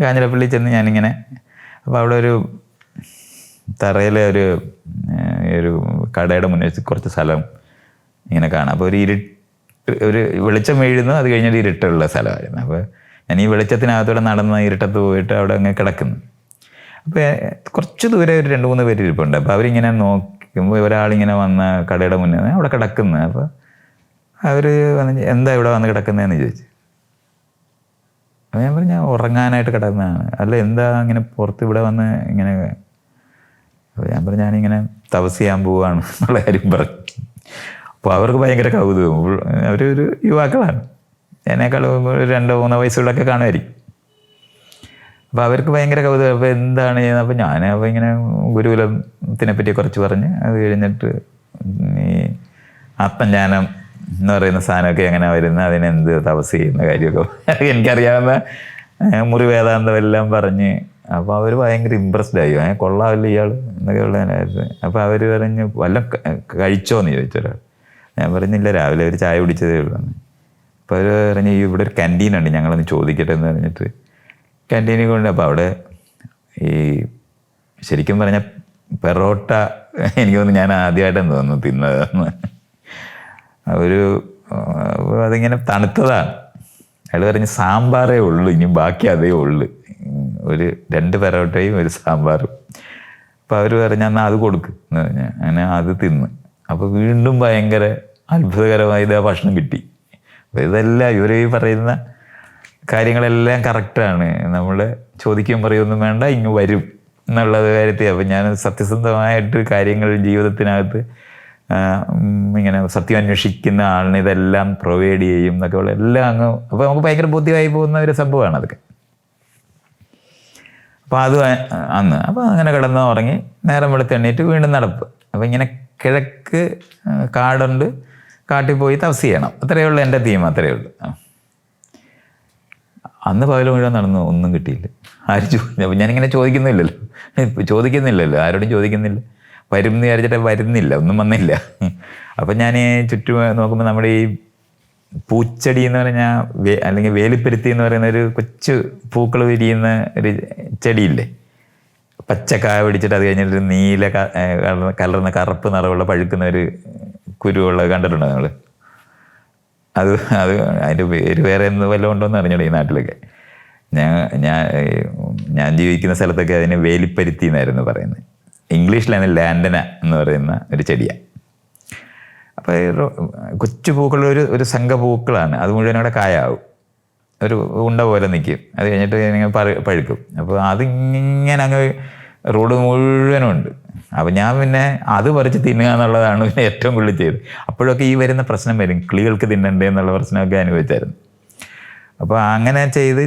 കാഞ്ഞിരപ്പള്ളി ചെന്ന് ഞാനിങ്ങനെ അപ്പോൾ അവിടെ ഒരു തറയിലെ ഒരു ഒരു കടയുടെ മുന്നിൽ വെച്ച് കുറച്ച് സ്ഥലം ഇങ്ങനെ കാണാം. അപ്പോൾ ഒരു ഇരുട്ട് ഒരു വെളിച്ചം വീഴുന്നു അത് കഴിഞ്ഞിട്ട് ഇരുട്ടുള്ള സ്ഥലമായിരുന്നു. അപ്പോൾ ഞാൻ ഈ വെളിച്ചത്തിനകത്തൂടെ നടന്ന് ഇരുട്ടത്ത് പോയിട്ട് അവിടെ അങ്ങ് കിടക്കുന്നു. അപ്പോൾ കുറച്ച് ദൂരെ ഒരു രണ്ട് മൂന്ന് പേര് ഇരിപ്പുണ്ട്. അപ്പോൾ അവരിങ്ങനെ നോക്കുമ്പോൾ ഒരാളിങ്ങനെ വന്ന കടയുടെ മുന്നേ അവിടെ കിടക്കുന്നു. അപ്പോൾ അവർ വന്ന് എന്താ ഇവിടെ വന്ന് കിടക്കുന്നതെന്ന് ചോദിച്ചു. അപ്പോൾ ഞാൻ പറഞ്ഞു ഞാൻ ഉറങ്ങാനായിട്ട് കിടക്കുന്നതാണ് അല്ല എന്താ ഇങ്ങനെ പുറത്ത് ഇവിടെ വന്ന് ഇങ്ങനെ? അപ്പോൾ ഞാൻ പറഞ്ഞു ഞാനിങ്ങനെ തപസ് ചെയ്യാൻ പോവുകയാണ് എന്നുള്ള കാര്യം പറഞ്ഞു. അപ്പോൾ അവർക്ക് ഭയങ്കര കൗതുകം. അവരൊരു യുവാക്കളാണ്. എന്നെക്കാൾ രണ്ടോ മൂന്നോ വയസ്സുകളൊക്കെ കാണുമായിരിക്കും. അപ്പോൾ അവർക്ക് ഭയങ്കര കൗതുകം. അപ്പോൾ എന്താണ് ചെയ്യുന്നത്? അപ്പോൾ ഞാൻ അപ്പോൾ ഇങ്ങനെ ഗുരുകുലത്തിനെ പറ്റി കുറച്ച് പറഞ്ഞ് അത് കഴിഞ്ഞിട്ട് ഈ ആത്മജ്ഞാനം എന്ന് പറയുന്ന സാധനമൊക്കെ എങ്ങനെ വരുന്നത് അതിനെന്ത് തപസ് ചെയ്യുന്ന കാര്യമൊക്കെ എനിക്കറിയാവുന്ന ഏഹ്, മുറി വേദാന്തം എല്ലാം പറഞ്ഞ് അപ്പോൾ അവർ ഭയങ്കര ഇമ്പ്രസ്ഡ് ആയി. ഏ കൊള്ളാമല്ലോ ഇയാൾ എന്നൊക്കെ ഉള്ളതിനായിരുന്നു അപ്പോൾ അവർ പറഞ്ഞ് വല്ല കഴിച്ചോന്ന് ചോദിച്ചൊരാൾ ഞാൻ പറഞ്ഞില്ല രാവിലെ ഒരു ചായ കുടിച്ചതേ ഉള്ളൂ. അപ്പോൾ അവർ പറഞ്ഞ് "ഈ ഇവിടെ ഒരു ക്യാന്റീൻ ഉണ്ട് ഞങ്ങളൊന്ന് ചോദിക്കട്ടെ എന്ന് പറഞ്ഞിട്ട്. ക്യാന്റീനിൽ കൊണ്ട് അപ്പോൾ അവിടെ ഈ ശരിക്കും പറഞ്ഞ പെറോട്ട എനിക്ക് തോന്നുന്നു ഞാൻ ആദ്യമായിട്ടെന്ന് തോന്നുന്നു തിന്നതെന്ന് ഒരു അതിങ്ങനെ തണുത്തതാണ് അയാൾ പറഞ്ഞ് സാമ്പാറേ ഉള്ളൂ ഇനി ബാക്കി അതേ ഉള്ളു. ഒരു രണ്ട് പെറോട്ടയും ഒരു സാമ്പാറും. അപ്പോൾ അവർ പറഞ്ഞ എന്നാൽ അത് കൊടുക്ക് എന്ന് പറഞ്ഞാൽ അങ്ങനെ അത് തിന്ന്. അപ്പോൾ വീണ്ടും ഭയങ്കര അത്ഭുതകരമായി ആ ഭക്ഷണം കിട്ടി. അപ്പോൾ ഇതെല്ലാം ഇവർ ഈ പറയുന്ന കാര്യങ്ങളെല്ലാം കറക്റ്റാണ്. നമ്മൾ ചോദിക്കുകയും പറയുമൊന്നും വേണ്ട ഇങ്ങ് വരും എന്നുള്ളത് കാര്യത്തിൽ. അപ്പം ഞാൻ സത്യസന്ധമായിട്ട് കാര്യങ്ങൾ ജീവിതത്തിനകത്ത് ഇങ്ങനെ സത്യം അന്വേഷിക്കുന്ന ആളിന് ഇതെല്ലാം പ്രൊവൈഡ് ചെയ്യും എന്നൊക്കെ ഉള്ള എല്ലാം അങ്ങ് അപ്പോൾ നമുക്ക് ഭയങ്കര ബുദ്ധിയായി പോകുന്ന ഒരു സംഭവമാണ് അതൊക്കെ. അപ്പോൾ അത് അന്ന് അപ്പോൾ അങ്ങനെ കിടന്ന് ഉറങ്ങി നേരം വെളുത്ത് എണ്ണീറ്റ് വീണ്ടും നടപ്പ്. അപ്പോൾ ഇങ്ങനെ കിഴക്ക് കാടുണ്ട് കാട്ടിൽ പോയി തപസ് ചെയ്യണം. അത്രയേ ഉള്ളൂ എന്റെ തീം അത്രയേ ഉള്ളൂ. അന്ന് പകൽ മുഴുവൻ നടന്നു ഒന്നും കിട്ടിയില്ല. ആരും ചോദിച്ചു അപ്പം ഞാനിങ്ങനെ ചോദിക്കുന്നില്ലല്ലോ. ചോദിക്കുന്നില്ലല്ലോ ആരോടും ചോദിക്കുന്നില്ല. വരും എന്ന് വിചാരിച്ചിട്ട് വരുന്നില്ല ഒന്നും വന്നില്ല. അപ്പം ഞാൻ ചുറ്റും നോക്കുമ്പോൾ നമ്മുടെ ഈ പൂച്ചെടി എന്ന് പറഞ്ഞാൽ വേ അല്ലെങ്കിൽ വേലിപ്പരുത്തി എന്ന് പറയുന്ന ഒരു കൊച്ചു പൂക്കൾ വിരിയുന്ന ഒരു ചെടിയില്ലേ? പച്ചക്കായ പിടിച്ചിട്ട് അത് കഴിഞ്ഞിട്ട് ഒരു നീല കലർന്ന- കറുപ്പ് നിറവുള്ള പഴുക്കുന്ന ഒരു കുരുവുള്ളത് കണ്ടിട്ടുണ്ടോ നിങ്ങൾ അത് അത് അതിന്റെ പേര് വേറെ എന്ത് വല്ലതും ഉണ്ടോയെന്ന് അറിഞ്ഞോളൂ ഈ നാട്ടിലൊക്കെ. ഞാൻ ഞാൻ ഞാൻ ജീവിക്കുന്ന സ്ഥലത്തൊക്കെ അതിനെ വേലിപ്പരുത്തി എന്നായിരുന്നു പറയുന്നത്. ഇംഗ്ലീഷിലാണ് ലാൻഡന എന്ന് പറയുന്ന ഒരു ചെടിയാണ്. അപ്പോൾ കൊച്ചു പൂക്കൾ ഒരു ഒരു സംഘ പൂക്കളാണ് അത് മുഴുവൻ അവിടെ കായാവും. ഒരു ഉണ്ട പോലെ നിൽക്കും അത് കഴിഞ്ഞിട്ട് ഇങ്ങനെ പഴ- പഴുക്കും. അപ്പോൾ അതിങ്ങനെ അങ്ങ് റോഡ് മുഴുവനും ഉണ്ട്. അപ്പോൾ ഞാൻ പിന്നെ അത് പറിച്ച് തിന്നുക എന്നുള്ളതാണ് പിന്നെ ഏറ്റവും കൂടുതൽ ചെയ്തത്. അപ്പോഴൊക്കെ ഈ വരുന്ന പ്രശ്നം വരും. കിളികൾക്ക് തിന്നണ്ടേ എന്നുള്ള പ്രശ്നമൊക്കെ അനുഭവിച്ചായിരുന്നു. അപ്പോൾ അങ്ങനെ ചെയ്ത്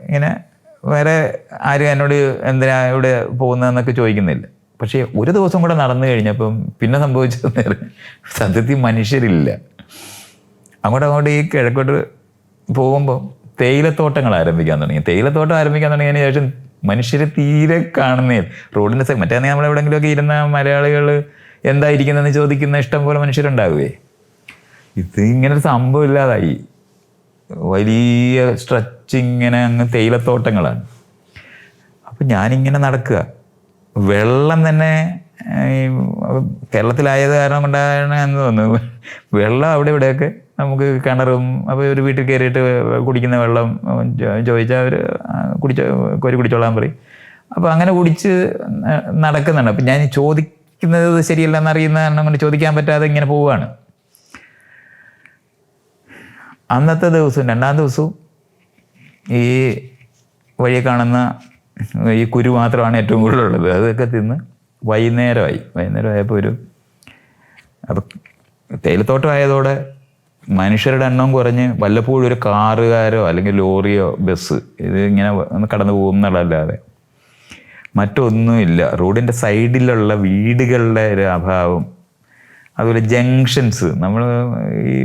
ഇങ്ങനെ വേറെ ആരും എന്നോട് എന്തിനാ ഇവിടെ പോകുന്നതെന്നൊക്കെ ചോദിക്കുന്നില്ല. പക്ഷേ ഒരു ദിവസം കൂടെ നടന്നു കഴിഞ്ഞപ്പം പിന്നെ സംഭവിച്ചത് സത്യത്തിൽ മനുഷ്യരില്ല. അങ്ങോട്ട് അങ്ങോട്ട് ഈ കിഴക്കോട്ട് പോകുമ്പോൾ തേയിലത്തോട്ടങ്ങൾ ആരംഭിക്കാൻ തുടങ്ങി. തേയിലത്തോട്ടം ആരംഭിക്കാൻ തുടങ്ങിയതിന് ശേഷം മനുഷ്യരെ തീരെ കാണുന്നേ റോഡിന്റെ സൈഡ് മറ്റേ നമ്മൾ എവിടെയെങ്കിലുമൊക്കെ ഇരുന്ന മലയാളികൾ എന്തായിരിക്കുന്നതെന്ന് ചോദിക്കുന്ന ഇഷ്ടം പോലെ മനുഷ്യരുണ്ടാകുവേ ഇത് ഒരു സംഭവം ഇല്ലാതായി. വലിയ സ്ട്രെച്ച് ഇങ്ങനെ അങ്ങ് തേയിലത്തോട്ടങ്ങളാണ്. അപ്പം ഞാനിങ്ങനെ നടക്കുക. വെള്ളം തന്നെ ഈ കേരളത്തിലായത് കാരണം കൊണ്ടാണ് എന്ന് തോന്നുന്നു. വെള്ളം അവിടെ ഇവിടെയൊക്കെ നമുക്ക് കിണറും അപ്പോൾ ഒരു വീട്ടിൽ കയറിയിട്ട് കുടിക്കുന്ന വെള്ളം ചോദിച്ചാൽ അവർ കുടിച്ച കോരി കുടിച്ചോളാൻ പറയും. അപ്പോൾ അങ്ങനെ കുടിച്ച് നടക്കുന്നുണ്ട്. അപ്പം ഞാൻ ചോദിക്കുന്നത് ശരിയല്ലെന്ന് അറിയുന്ന കാരണം കൊണ്ട് ചോദിക്കാൻ പറ്റാതെ ഇങ്ങനെ പോവുകയാണ്. അന്നത്തെ ദിവസം രണ്ടാം ദിവസവും ഈ വഴി കാണുന്ന ഈ കുരു മാത്രമാണ് ഏറ്റവും കൂടുതലുള്ളത്. അതൊക്കെ തിന്ന് വൈകുന്നേരമായി. വൈകുന്നേരം ആയപ്പോൾ ഒരു അപ്പം തേയിലത്തോട്ടം ആയതോടെ മനുഷ്യരുടെ എണ്ണം കുറഞ്ഞ് വല്ലപ്പോഴും ഒരു കാറുകാരോ അല്ലെങ്കിൽ ലോറിയോ ബസ് ഇത് ഇങ്ങനെ ഒന്ന് കടന്നു പോകും എന്നുള്ളതല്ലാതെ മറ്റൊന്നുമില്ല. റോഡിന്റെ സൈഡിലുള്ള വീടുകളുടെ ഒരു അഭാവം അതുപോലെ ജംഗ്ഷൻസ്. നമ്മൾ ഈ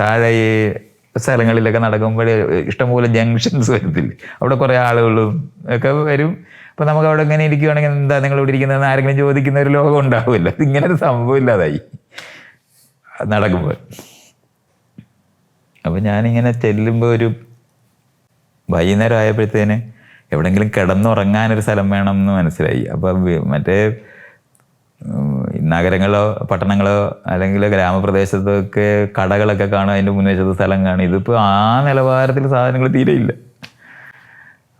താഴെ സ്ഥലങ്ങളിലൊക്കെ നടക്കുമ്പോൾ ഇഷ്ടംപോലെ ജംഗ്ഷൻസ് വരത്തില്ലേ അവിടെ കുറേ ആളുകളും ഒക്കെ വരും. അപ്പോൾ നമുക്ക് അവിടെ ഇങ്ങനെ ഇരിക്കുകയാണെങ്കിൽ എന്താ നിങ്ങൾ ഇവിടെ ഇരിക്കുന്നതെന്ന് ആരെങ്കിലും ചോദിക്കുന്ന ഒരു ലോകം ഉണ്ടാവില്ല ഇങ്ങനെ ഒരു സംഭവം ഇല്ലാതായി. നടക്കുമ്പോൾ അപ്പോൾ ഞാനിങ്ങനെ ചെല്ലുമ്പോൾ ഒരു വൈകുന്നേരം ആയപ്പോഴത്തേന് എവിടെയെങ്കിലും കിടന്നുറങ്ങാനൊരു സ്ഥലം വേണം എന്ന് മനസ്സിലായി. അപ്പം മറ്റേ നഗരങ്ങളോ പട്ടണങ്ങളോ അല്ലെങ്കിൽ ഗ്രാമപ്രദേശത്തൊക്കെ കടകളൊക്കെ കാണും അതിന്റെ മുൻവശത്ത് സ്ഥലം കാണും. ഇതിപ്പോൾ ആ നിലവാരത്തിൽ സാധനങ്ങൾ തീരെയില്ല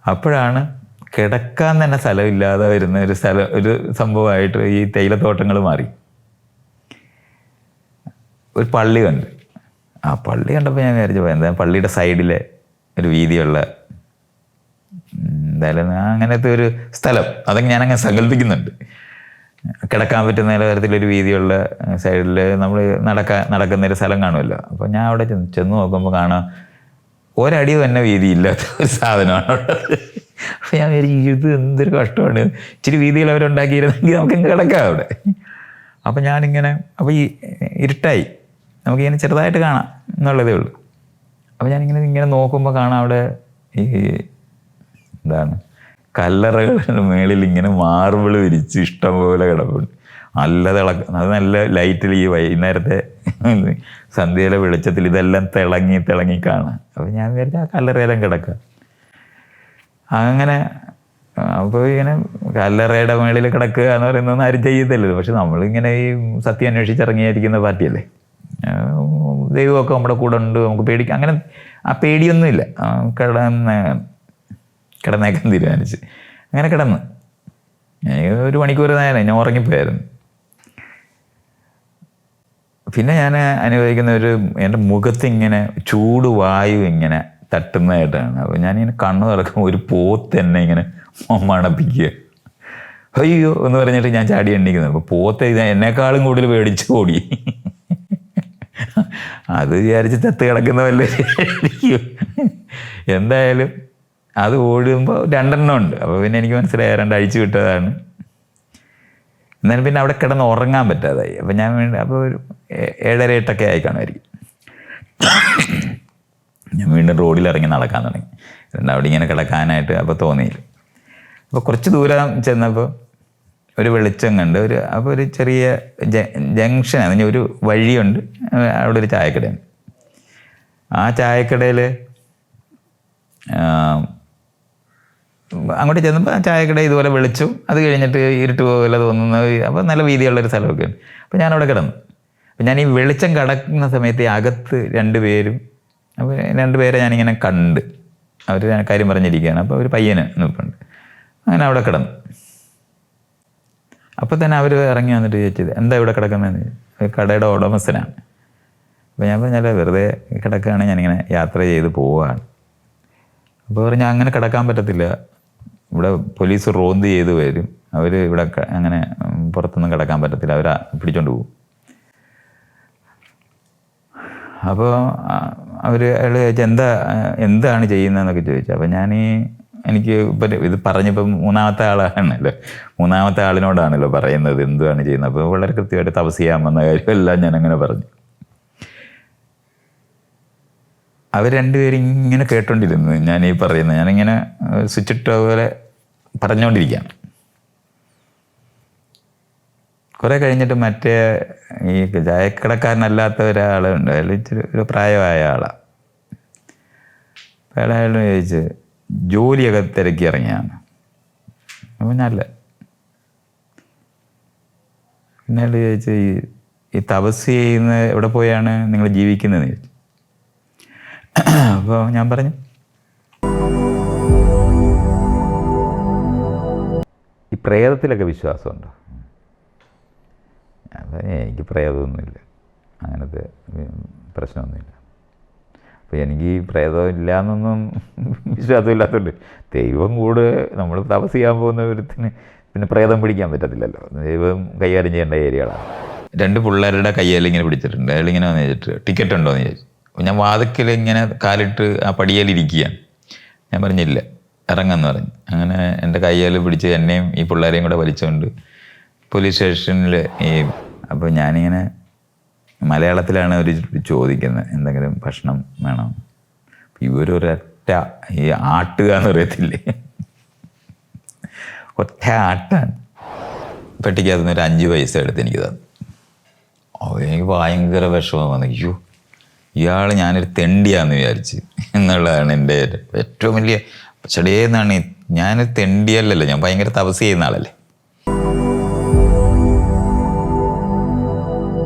അപ്പോഴാണ് കിടക്കാൻ തന്നെ സ്ഥലമില്ലാതെ വരുന്ന ഒരു സ്ഥലം ഒരു സംഭവമായിട്ട് ഈ തേയിലത്തോട്ടങ്ങൾ മാറി. ഒരു പള്ളി കണ്ട്. ആ പള്ളി കണ്ടപ്പോൾ ഞാൻ വിചാരിച്ചു എന്താ പള്ളിയുടെ സൈഡിലെ ഒരു വീതിയുള്ള എന്തായാലും അങ്ങനത്തെ ഒരു സ്ഥലം. അതൊക്കെ ഞാനങ്ങനെ സങ്കല്പിക്കുന്നുണ്ട്. കിടക്കാൻ പറ്റുന്ന തരത്തിലൊരു വീതിയുള്ള സൈഡിൽ നമ്മൾ നടക്കാൻ നടക്കുന്ന ഒരു സ്ഥലം കാണുമല്ലോ. അപ്പോൾ ഞാൻ അവിടെ ചെന്ന് ചെന്ന് നോക്കുമ്പോൾ കാണാം ഒരടി തന്നെ വീതിയില്ലാത്ത ഒരു സാധനമാണ് അവിടെ. അപ്പോൾ ഞാൻ വിചാരിച്ചു ഇത് എന്തൊരു കഷ്ടമാണ്. ഇച്ചിരി വീതിയിൽ അവരുണ്ടാക്കിയിരുന്നെങ്കിൽ നമുക്ക് കിടക്കാം അവിടെ. അപ്പം ഞാനിങ്ങനെ അപ്പോൾ ഈ ഇരുട്ടായി. നമുക്കിങ്ങനെ ചെറുതായിട്ട് കാണാം എന്നുള്ളതേ ഉള്ളൂ. അപ്പോൾ ഞാനിങ്ങനെ ഇങ്ങനെ നോക്കുമ്പോൾ കാണാം അവിടെ ഈ എന്താണ് കല്ലറകളുടെ മേളിൽ ഇങ്ങനെ മാർബിൾ വിരിച്ച് ഇഷ്ടം പോലെ കിടപ്പുണ്ട്. നല്ല തിളക്കം അത് നല്ല ലൈറ്റിൽ ഈ വൈകുന്നേരത്തെ സന്ധ്യയിലെ വെളിച്ചത്തിൽ ഇതെല്ലാം തിളങ്ങി തിളങ്ങി കാണാം. അപ്പോൾ ഞാൻ വിചാരിച്ചു ആ കല്ലറയെല്ലാം കിടക്കുക അങ്ങനെ അപ്പോൾ ഇങ്ങനെ കല്ലറയുടെ മേളിൽ കിടക്കുക എന്ന് പറയുന്നതൊന്നും ആരും ചെയ്യത്തില്ലല്ലോ. പക്ഷെ നമ്മളിങ്ങനെ ഈ സത്യം അന്വേഷിച്ചിറങ്ങിയായിരിക്കുന്ന പാർട്ടിയല്ലേ. ദൈവമൊക്കെ നമ്മുടെ കൂടെ ഉണ്ട് നമുക്ക് പേടിക്കാം അങ്ങനെ ആ പേടിയൊന്നുമില്ല. കിടന്ന് കിടന്നേക്കാൻ തീരുമാനിച്ച്. അങ്ങനെ കിടന്ന്. ഒരു മണിക്കൂർ നേരം ഞാൻ ഉറങ്ങിപ്പോയായിരുന്നു. പിന്നെ ഞാൻ അനുഭവിക്കുന്ന ഒരു എന്റെ മുഖത്തിങ്ങനെ ചൂട് വായു ഇങ്ങനെ തട്ടുന്നതായിട്ടാണ്. അപ്പോൾ ഞാനിങ്ങനെ കണ്ണു തുറക്കുമ്പോൾ ഒരു പോത്ത് എന്നെ ഇങ്ങനെ മണപ്പിക്കുക. അയ്യോ എന്ന് പറഞ്ഞിട്ട് ഞാൻ ചാടി എണ്ണിക്കുന്നത് അപ്പോൾ പോത്ത് ഇത് എന്നെക്കാളും കൂടുതൽ പേടിച്ച് ഓടി. അത് വിചാരിച്ച് തത്ത് കിടക്കുന്ന എന്തായാലും അത് ഓടുമ്പോൾ രണ്ടെണ്ണം ഉണ്ട്. അപ്പോൾ പിന്നെ എനിക്ക് മനസ്സിലായി രണ്ട് അഴിച്ചു വിട്ടതാണ്. എന്നാലും പിന്നെ അവിടെ കിടന്ന് ഉറങ്ങാൻ പറ്റാതായി. അപ്പോൾ ഞാൻ വീണ്ടും അപ്പോൾ ഒരു ഏഴര എട്ടൊക്കെ ആയി കാണുമായിരിക്കും. ഞാൻ വീണ്ടും റോഡിൽ ഇറങ്ങി നടക്കാൻ തുടങ്ങി. എന്നിട്ട് അവിടെ ഇങ്ങനെ കിടക്കാനായിട്ട് അപ്പോൾ തോന്നിയില്ല. അപ്പോൾ കുറച്ച് ദൂരം ചെന്നപ്പോൾ ഒരു വെളിച്ചം കണ്ട് ഒരു അപ്പോൾ ഒരു ചെറിയ ജംഗ്ഷനാണ്. ഇനി ഒരു വഴിയുണ്ട്. അവിടെ ഒരു ചായക്കടയുണ്ട്. ആ ചായക്കടയിൽ അങ്ങോട്ട് ചെന്നപ്പോൾ ചായക്കട ഇതുപോലെ വിളിച്ചു. അത് കഴിഞ്ഞിട്ട് ഇരുട്ട് പോകില്ല തോന്നുന്ന. അപ്പോൾ നല്ല വീതിയുള്ളൊരു സ്ഥലമൊക്കെയാണ് അപ്പോൾ ഞാൻ അവിടെ കിടന്നു. അപ്പോൾ ഞാൻ ഈ വെളിച്ചം കടക്കുന്ന സമയത്ത് അകത്ത് രണ്ട് പേരും അപ്പോൾ രണ്ട് പേരെ ഞാനിങ്ങനെ കണ്ട്. അവർ കാര്യം പറഞ്ഞിരിക്കുകയാണ്. അപ്പോൾ ഒരു പയ്യന് നിൽപ്പുണ്ട്. അങ്ങനെ അവിടെ കിടന്നു. അപ്പോൾ തന്നെ അവർ ഇറങ്ങി വന്നിട്ട് ചോദിച്ചത് എന്താ ഇവിടെ കിടക്കുന്നതെന്ന്. കടയുടെ ഉടമസ്ഥനാണ്. അപ്പോൾ ഞാൻ പറഞ്ഞാൽ വെറുതെ കിടക്കുകയാണ് ഞാനിങ്ങനെ യാത്ര ചെയ്ത് പോവുകയാണ്. അപ്പോൾ പറഞ്ഞു അങ്ങനെ കിടക്കാൻ പറ്റത്തില്ല. ഇവിടെ പോലീസ് റോന്ത് ചെയ്ത് വരും. അവർ ഇവിടെ അങ്ങനെ പുറത്തൊന്നും കിടക്കാൻ പറ്റത്തില്ല. അവർ പിടിച്ചോണ്ട് പോകും. അപ്പോൾ അവർ അയാൾ ചോദിച്ചു എന്താ എന്താണ് ചെയ്യുന്നതെന്നൊക്കെ ചോദിച്ചു. അപ്പം ഞാൻ എനിക്ക് ഇത് പറഞ്ഞപ്പോൾ മൂന്നാമത്തെ ആളാണല്ലോ. മൂന്നാമത്തെ ആളിനോടാണല്ലോ പറയുന്നത് എന്താണ് ചെയ്യുന്നത്. അപ്പോൾ വളരെ കൃത്യമായിട്ട് തപസ് ചെയ്യാമെന്ന കാര്യമെല്ലാം ഞാൻ അങ്ങനെ പറഞ്ഞു. അവർ രണ്ടുപേരും ഇങ്ങനെ കേട്ടോണ്ടിരുന്നു ഞാൻ ഈ പറയുന്നത്. ഞാനിങ്ങനെ സ്വിച്ച് പോലെ പറഞ്ഞുകൊണ്ടിരിക്കുകയാണ്. കുറെ കഴിഞ്ഞിട്ട് മറ്റേ ഈ ചായക്കടക്കാരനല്ലാത്ത ഒരാളുണ്ട് അയാൾ ഇച്ചിരി ഒരു പ്രായമായ ആളാണ് അയാൾ ചോദിച്ച് ജോലിയൊക്കെ തിരക്കി ഇറങ്ങിയാണ്. അപ്പം നല്ല പിന്നെ ചോദിച്ചു ഈ ഈ തപസ് ചെയ്യുന്ന എവിടെ പോയാണ് നിങ്ങൾ ജീവിക്കുന്നതെന്ന് ചോദിച്ചു. അപ്പോൾ ഞാൻ പറഞ്ഞു പ്രേതത്തിലൊക്കെ വിശ്വാസമുണ്ടോ. എനിക്ക് പ്രേതമൊന്നുമില്ല. അങ്ങനത്തെ പ്രശ്നമൊന്നുമില്ല. അപ്പോൾ എനിക്ക് പ്രേതം ഇല്ല എന്നൊന്നും ദൈവം കൂടെ നമ്മൾ തപസ് ചെയ്യാൻ പോകുന്ന ഒരുത്തിന് പിന്നെ പ്രേതം പിടിക്കാൻ പറ്റത്തില്ലല്ലോ. ദൈവം കൈകാര്യം ചെയ്യേണ്ട ഏരിയകളാണ്. രണ്ട് പിള്ളേരുടെ കയ്യിൽ ഇങ്ങനെ പിടിച്ചിട്ടുണ്ട്. അയാൾ ഇങ്ങനെ വന്ന് ചോദിച്ചിട്ട് ടിക്കറ്റ് ഉണ്ടോ എന്ന് ചോദിച്ചു ഞാൻ വാതിക്കൽ ഇങ്ങനെ കാലിട്ട് ആ പടിയേലിരിക്കുകയാണ്. ഞാൻ പറഞ്ഞില്ല. ഇറങ്ങാന്ന് പറഞ്ഞു. അങ്ങനെ എന്റെ കയ്യിൽ പിടിച്ച് എന്നെയും ഈ പിള്ളേരെയും കൂടെ വലിച്ചുകൊണ്ട് പോലീസ് സ്റ്റേഷനിൽ ഈ അപ്പോൾ ഞാനിങ്ങനെ മലയാളത്തിലാണ് അവർ ചോദിക്കുന്നത് എന്തെങ്കിലും ഭക്ഷണം വേണം? ഇവരൊരൊറ്റ ഈ ആട്ടുക എന്ന് പറയത്തില്ലേ ഒറ്റ ആട്ടാൻ പെട്ടിക്കകത്തുനിന്ന് ഒരു അഞ്ച് പൈസ എടുത്ത് എനിക്ക് തന്നു. ഓ എനിക്ക് ഭയങ്കര വിഷമം വന്നു. അയ്യോ ഇയാൾ ഞാനൊരു തെണ്ടിയാന്ന് വിചാരിച്ച് എന്നുള്ളതാണ് എന്റെ ഏറ്റവും വലിയ ചെടിയെന്നാണ് ഞാൻ തെണ്ടിയല്ലല്ലോ. ഞാൻ ഭയങ്കര തപസ് ചെയ്യുന്ന ആളല്ലേ?